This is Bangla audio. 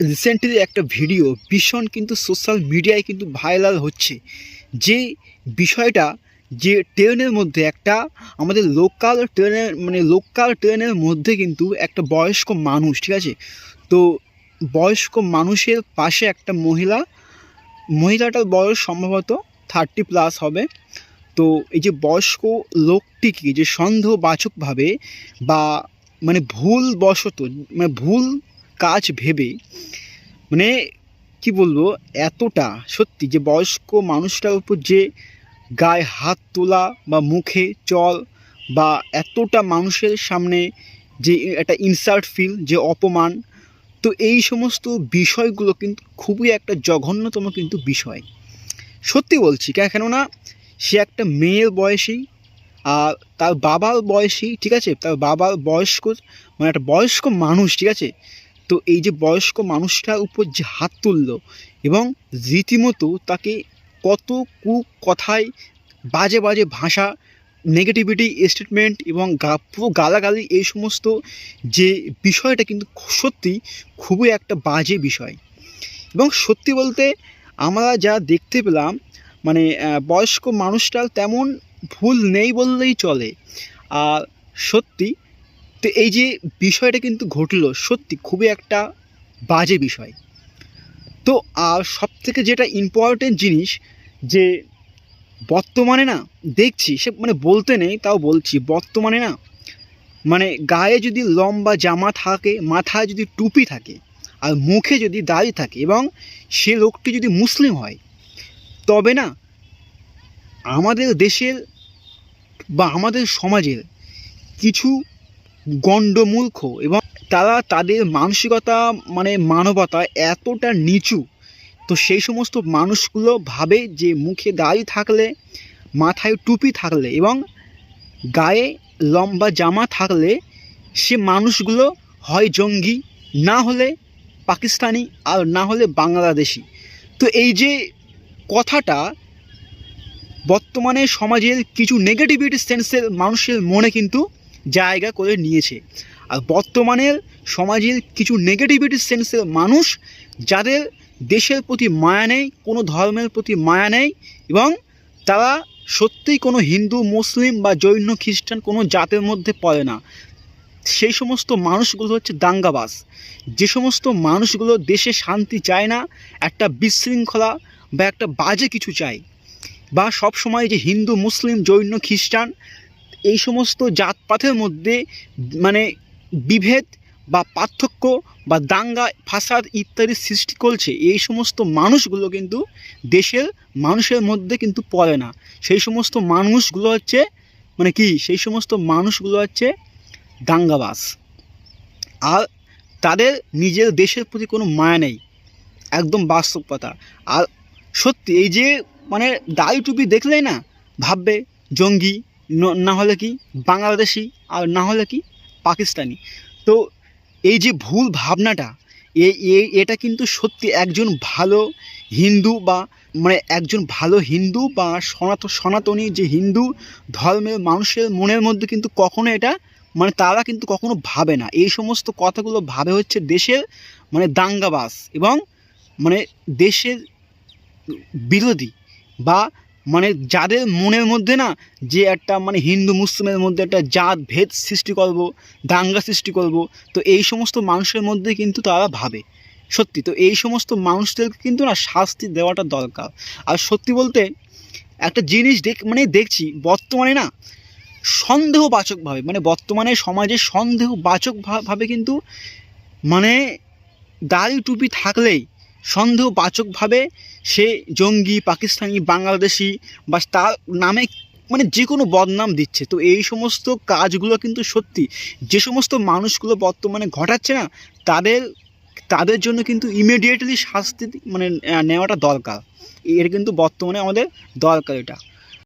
রিসেন্টলি একটা ভিডিও ভীষণ কিন্তু সোশ্যাল মিডিয়ায় কিন্তু ভাইরাল হচ্ছে। যে বিষয়টা, যে ট্রেনের মধ্যে একটা আমাদের লোকাল ট্রেনের মানে লোকাল ট্রেনের মধ্যে কিন্তু একটা বয়স্ক মানুষ, ঠিক আছে? তো বয়স্ক মানুষের পাশে একটা মহিলা, মহিলাটার বয়স সম্ভবত থার্টি প্লাস হবে। তো এই যে বয়স্ক লোকটিকে যে সন্দেহবাচকভাবে বা মানে ভুল বশত মানে ভুল কাজ ভেবে মানে কি বলব, এতটা সত্যি যে বয়স্ক মানুষটার উপর যে গায়ে হাত তোলা বা মুখে চল বা এতটা মানুষের সামনে যে একটা ইনসার্ট ফিল যে অপমান, তো এই সমস্ত বিষয়গুলো কিন্তু খুবই একটা জঘন্যতম কিন্তু বিষয়। সত্যি বলছি কে- কেননা সে একটা মেয়ের বয়সেই, আর তার বাবার বয়সী ঠিক আছে? তার বাবার বয়স্ক মানে একটা বয়স্ক মানুষ, ঠিক আছে? তো এই যে বয়স্ক মানুষটার উপর যে হাত তুললো এবং রীতিমতো তাকে কত কু কথায় বাজে বাজে ভাষা নেগেটিভিটি স্টেটমেন্ট এবং গা, পুরো গালাগালি এই সমস্ত যে বিষয়টা কিন্তু সত্যি খুবই একটা বাজে বিষয়। এবং সত্যি বলতে আমরা যা দেখতে পেলাম মানে বয়স্ক মানুষটার তেমন ভুল নেই বললেই চলে। আর সত্যি তো এই যে বিষয়টা কিন্তু ঘটলো, সত্যি খুবই একটা বাজে বিষয়। তো সব থেকে যেটা ইম্পর্টেন্ট জিনিস যে, বর্তমানে না, দেখছি, সে মানে বলতে নেই, তাও বলছি, বর্তমানে না মানে গায়ে যদি লম্বা জামা থাকে, মাথায় যদি টুপি থাকে, আর মুখে যদি দাড়ি থাকে এবং সে লোকটি যদি মুসলিম হয়, তবে না, আমাদের দেশের বা আমাদের সমাজের কিছু গণ্ডমূর্খ এবং তারা তাদের মানসিকতা মানে মানবতা এতটা নিচু। তো সেই সমস্ত মানুষগুলো ভাবে যে মুখে দাড়ি থাকলে, মাথায় টুপি থাকলে এবং গায়ে লম্বা জামা থাকলে সে মানুষগুলো হয় জঙ্গি, না হলে পাকিস্তানি আর না হলে বাংলাদেশি। তো এই যে কথাটা বর্তমানে সমাজের কিছু নেগেটিভিটি সেন্সের মানুষের মনে কিন্তু জায়গা করে নিয়েছে। আর বর্তমানের সমাজের কিছু নেগেটিভিটি সেন্সের মানুষ যাদের দেশের প্রতি মায়া নেই, কোনো ধর্মের প্রতি মায়া নেই এবং তারা সত্যিই কোনো হিন্দু, মুসলিম বা জৈন, খ্রিস্টান কোনো জাতের মধ্যে পড়ে না। সেই সমস্ত মানুষগুলো হচ্ছে দাঙ্গাবাস যে সমস্ত মানুষগুলো দেশে শান্তি চায় না, একটা বিশৃঙ্খলা বা একটা বাজে কিছু চায় বা সব সময় যে হিন্দু, মুসলিম, জৈন, খ্রিস্টান এই সমস্ত জাতপাতের মধ্যে মানে বিভেদ বা পার্থক্য বা দাঙ্গা, ফাসাদ ইত্যাদি সৃষ্টি করছে, এই সমস্ত মানুষগুলো কিন্তু দেশের মানুষের মধ্যে কিন্তু পড়ে না। সেই সমস্ত মানুষগুলো হচ্ছে মানে কি? সেই সমস্ত মানুষগুলো হচ্ছে দাঙ্গাবাস আর তাদের নিজের দেশের প্রতি কোনো মায়া নেই। একদম বাস্তব কথা আর সত্যি, এই যে মানে দাড়ি টুপি দেখলেই না, ভাববে জঙ্গি ন- হলে কি বাংলাদেশি আর না হলে কি পাকিস্তানি। তো এই যে ভুল ভাবনাটা এটা কিন্তু সত্যি একজন ভালো হিন্দু বা মানে একজন ভালো হিন্দু বা সনাত, সনাতনী যে হিন্দু ধর্মের মানুষের মনের মধ্যে কিন্তু কখনো এটা মানে তারা কিন্তু কখনো ভাবে না। এই সমস্ত কথাগুলো ভাবে হচ্ছে দেশের মানে দাঙ্গাবাস এবং মানে দেশের বিরোধী বা মানে যাদের মনের মধ্যে না যে একটা মানে হিন্দু, মুসলিমের মধ্যে একটা জাত ভেদ সৃষ্টি করব, দাঙ্গা সৃষ্টি করব, তো এই সমস্ত মানুষের মধ্যে কিন্তু তারা ভাবে। সত্যি, তো এই সমস্ত মানুষদেরকে কিন্তু না শাস্তি দেওয়াটা দরকার। আর সত্যি বলতে একটা জিনিস দেখ মানে দেখছি, বর্তমানে না সন্দেহবাচকভাবে মানে বর্তমানে সমাজে সন্দেহবাচকভাবে কিন্তু মানে দাড়ি টুপি থাকলেই সন্দেহবাচকভাবে সে জঙ্গি, পাকিস্তানি, বাংলাদেশি বা তার নামে মানে যে কোনো বদনাম দিচ্ছে। তো এই সমস্ত কাজগুলো কিন্তু সত্যি, যে সমস্ত মানুষগুলো বর্তমানে ঘটাচ্ছে না, তাদের তাদের জন্য কিন্তু ইমিডিয়েটলি শাস্তি মানে নেওয়াটা দরকার। এর কিন্তু বর্তমানে আমাদের দরকার এটা।